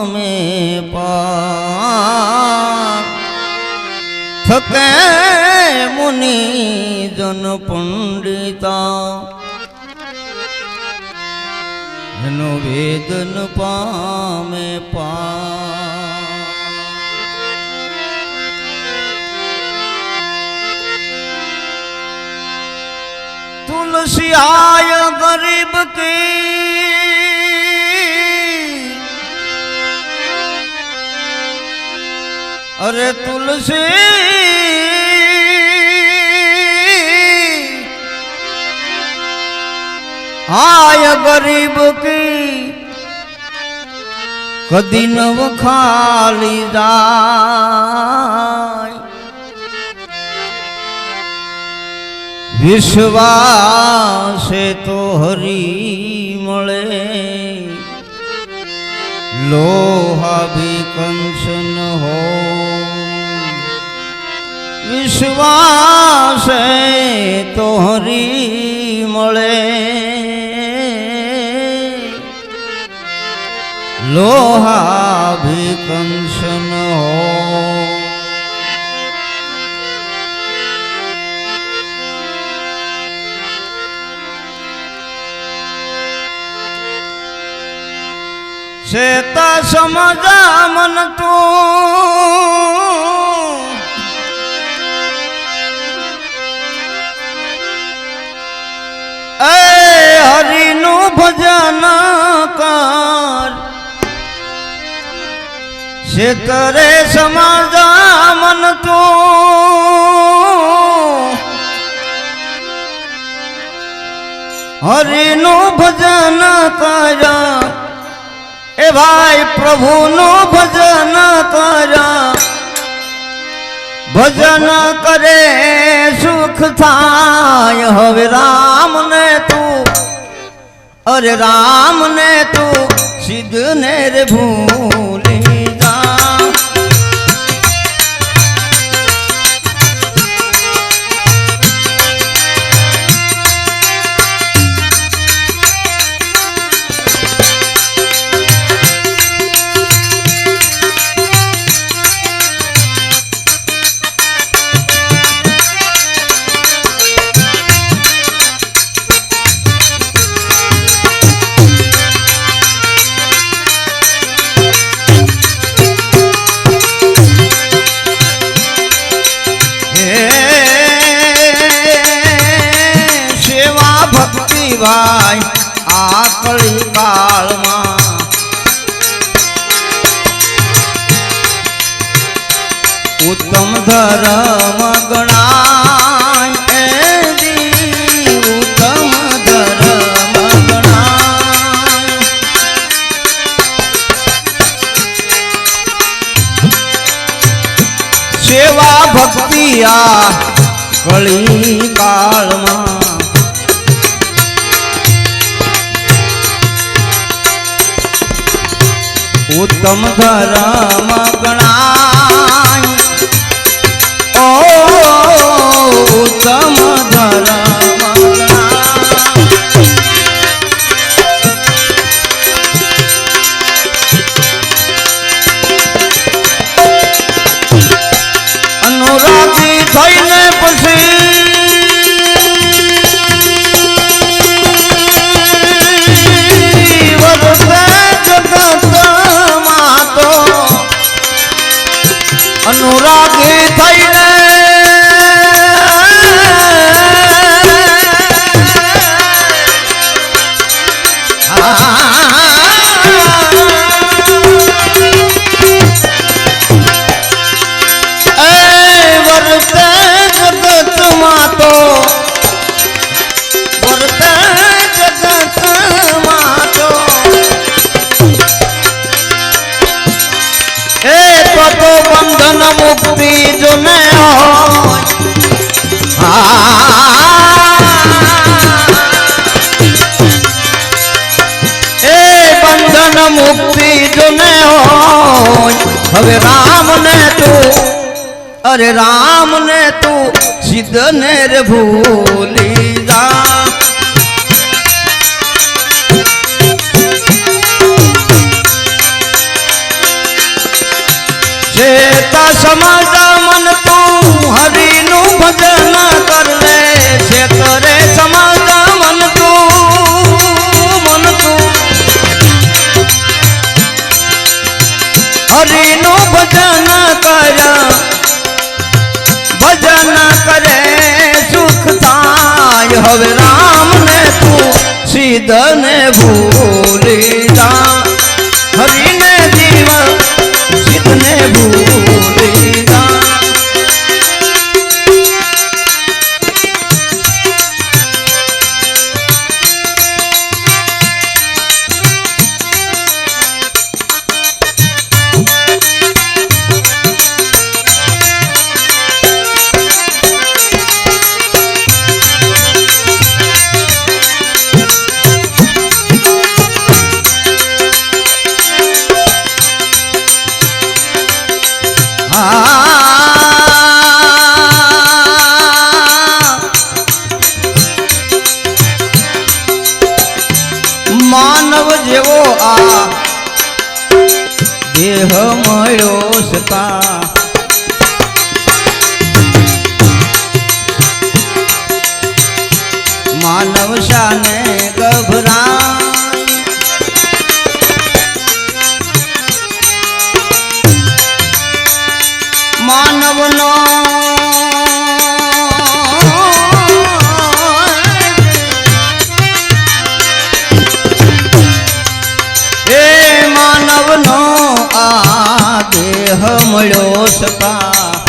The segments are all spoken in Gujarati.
અમે થકે મુનિ જન પંડિતા એનો વેદન પામે પા તુલસી આય ગરીબ કી અરે તુલસી, હાય ગરીબ કી, કદી ન વખાલી જાય. વિશ્વાસે તો હરી મળે. લોહા ભી કંચન હોય વિશ્વાસે તો હરી મળે. લોહા ભી કંચન હો શેતા સમજા મન તું. હરિનું ભજન કર શેતરે સમજા મન તું હરિનું ભજન કર એ ભાઈ પ્રભુનું ભજન કર ભજન કરે સુખ થાય હવે રામ ને તું અરે રામ ને તું સિદ્ધ ને રે ભૂલી જા ઉત્તમ ધર્મ ગણાય હવે રામ ને તું અરે રામ ને તું સિદ્ધ ને ભૂલ દેહ મળ્યો સપા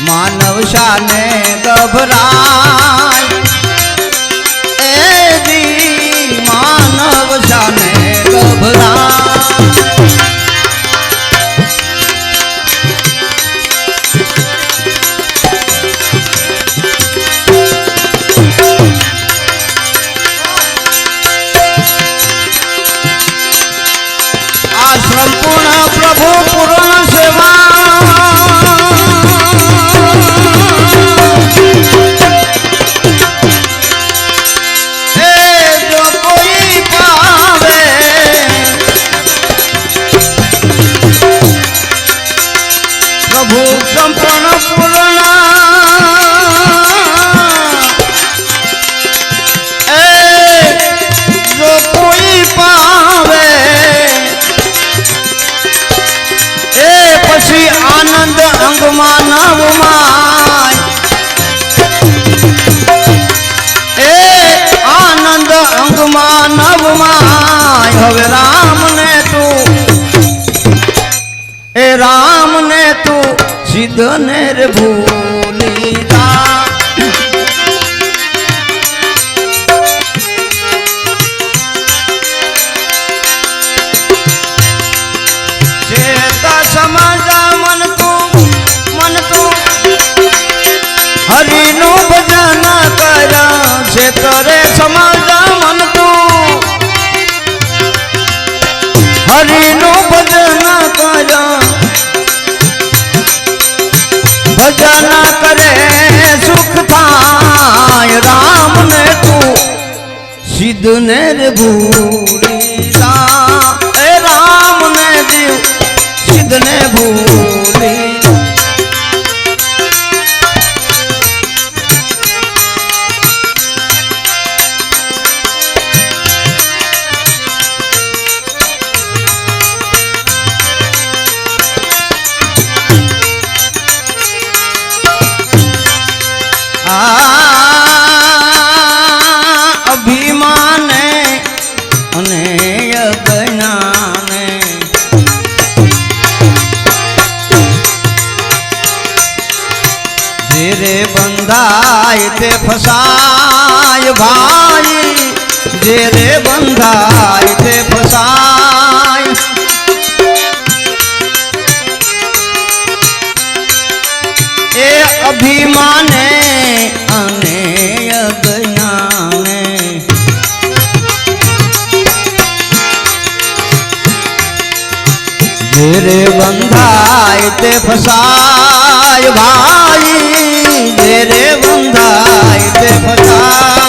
માનવ શાને ગભરા હરિનો ભજન કર. ભજન કરે, સુખ થાય રામ ને તું સિદ્ધ ને રે ભૂલી રામ ને જીવ સિદ્ધ ને ભૂલ बंदाए थे फसाय भाई। जे रे बंदाए ते फसाय ए अभिमाने अने अज्ञाने जे रे बंदाए ते फसाय भाई। રે વંધાય તે ફસાય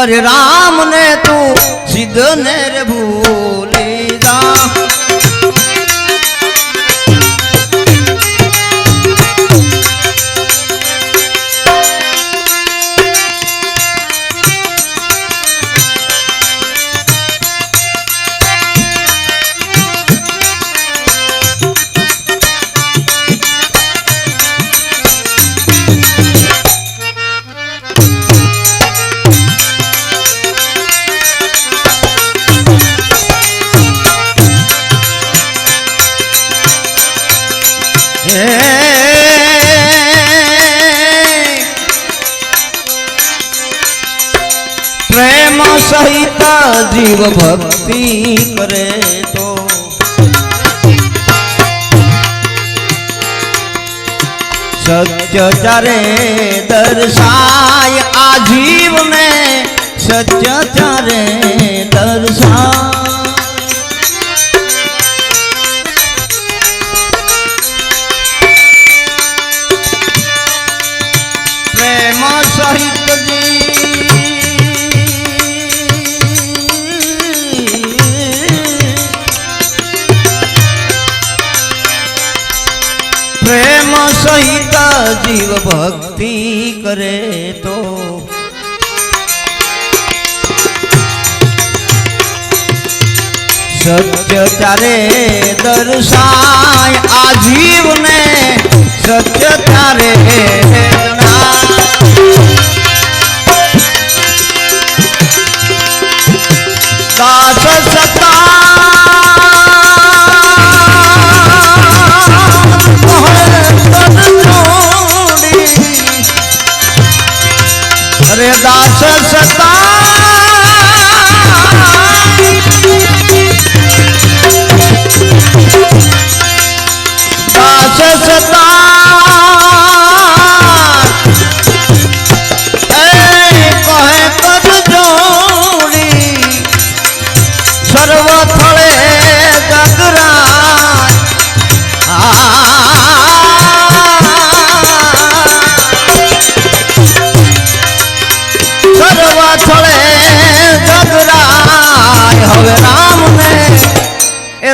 અરે રામ ને તું સિદ્ધ ને રે ભૂ सत्य चरे दर्शाय आजीव में सत्य चरे दर्शाय। જીવ ભક્તિ કરે તો. સત્ય તારે દર્શાય આ જીવને. સત્ય તારે மஸ்தான்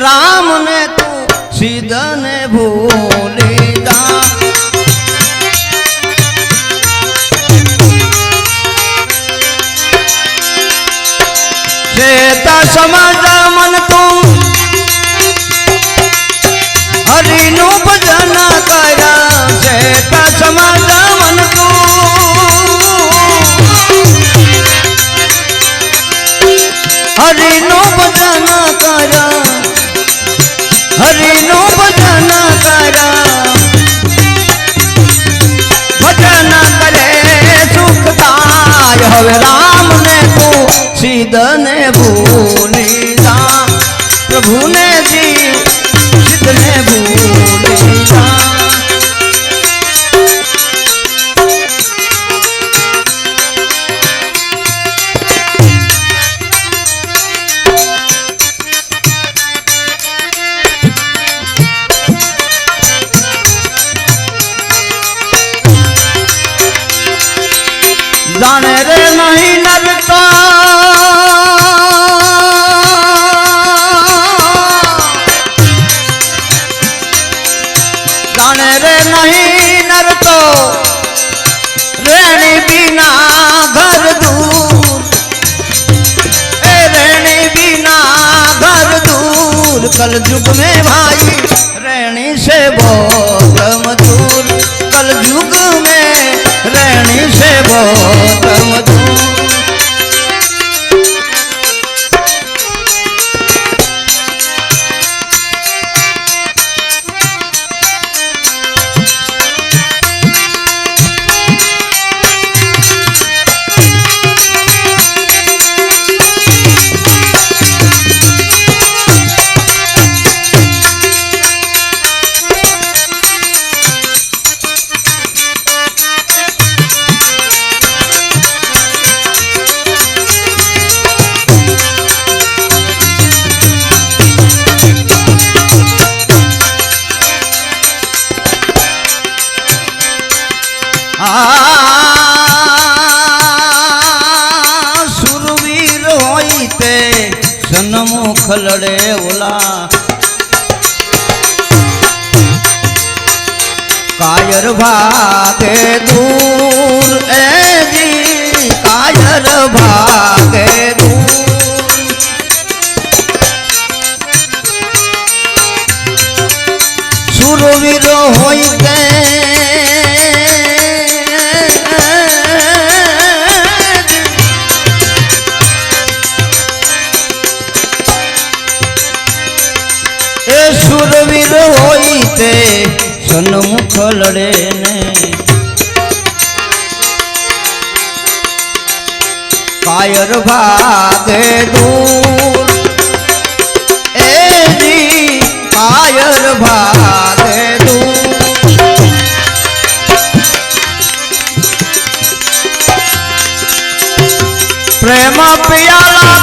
राम ने तू सीधा ने भूल নিদানে કાયર ભાગે દૂર એજી કાયર ભાગે દૂર સુરવીર હોય લડે ને. કાયર ભાગે દૂર. એજી કાયર ભાગે દૂર. પ્રેમ પિયાલા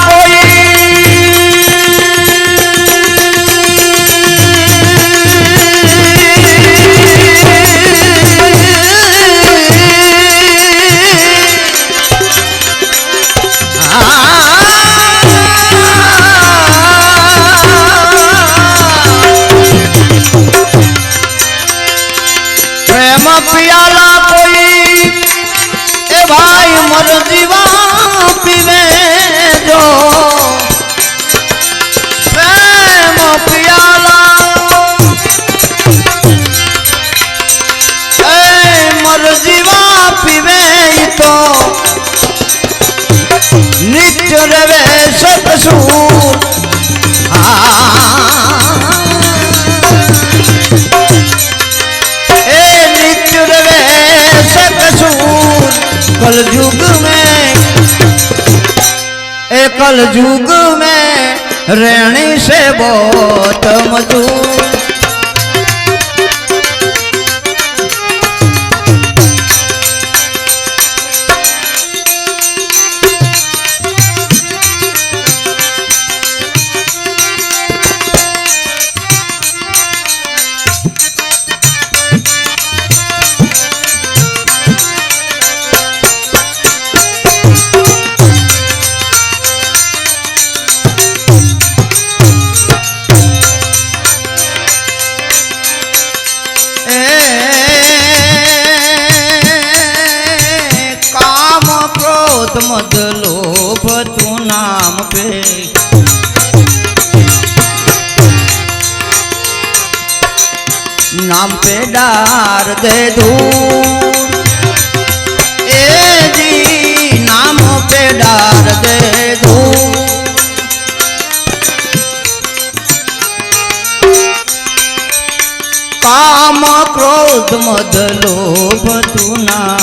कल युग में रहनी से बहुत मजूर મદ લોભ તું નામ પે. નામ પે ડાર દે ધૂળ. એ જી, નામ પે ડાર દે કામ ક્રોધ મદ લોભ તું નામ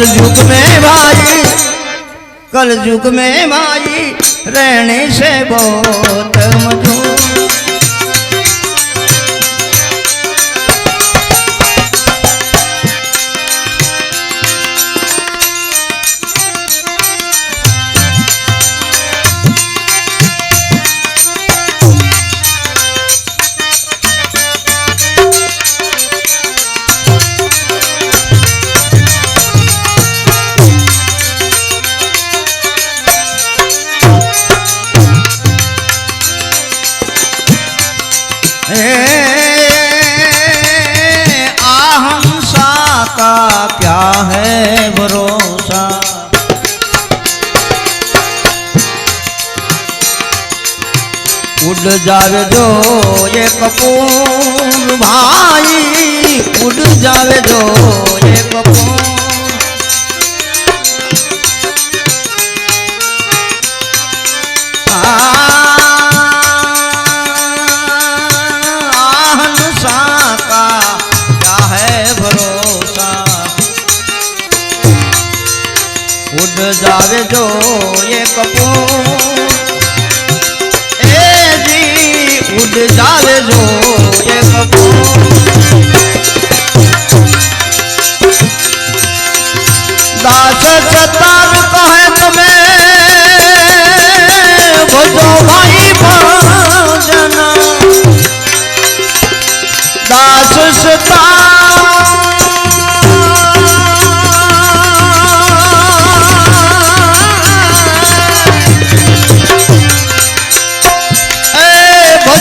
कल युग में भाई कल युग में भाई रहने से बहुत जावे जो ये कपूर भाई उड़ जावे जो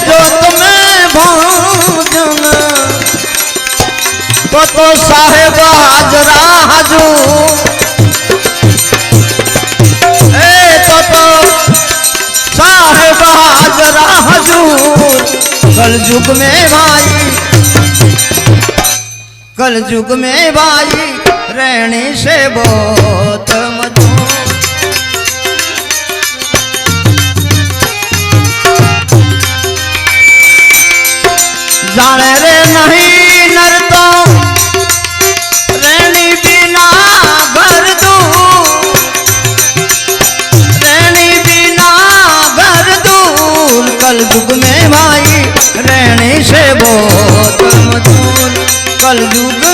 जोत में भोजन। तो साहेब हजरा हजू। ए कल युग में भाई कल युग में भाई, रहने से बोत જાણે રે નહીં નરતો, રેણી બિના ઘર દૂર રેણી બિના ઘર દૂર કલ યુગ મે ભાઈ રેણી સે બહુ કલ યુગ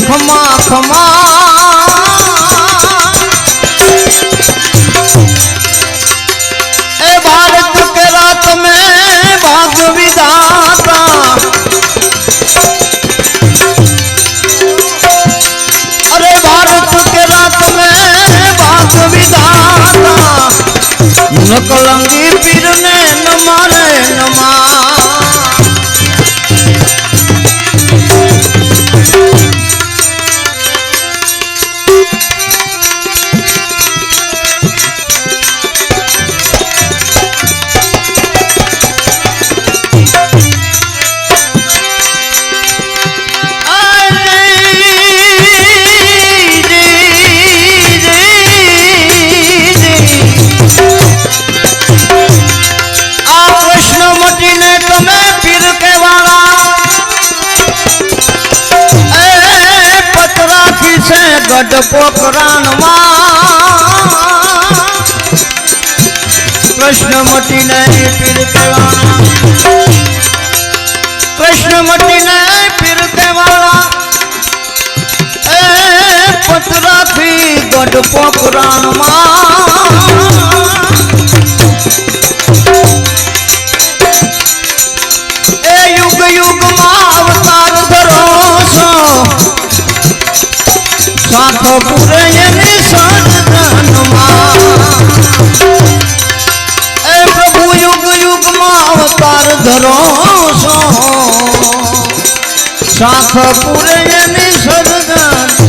खमा खमा। ए भारत के रात में भाग विधाता। अरे भारत के रात में भाग विधाता। नकल ગઢ પોકરાણમાં કૃષ્ણ મટીને પીર દેવાળા. કૃષ્ણ મટીને પીર દેવાળા. એ પથરાથી ગઢ પોકરાણમાં ધરો છો સાથ પૂરે એની સજન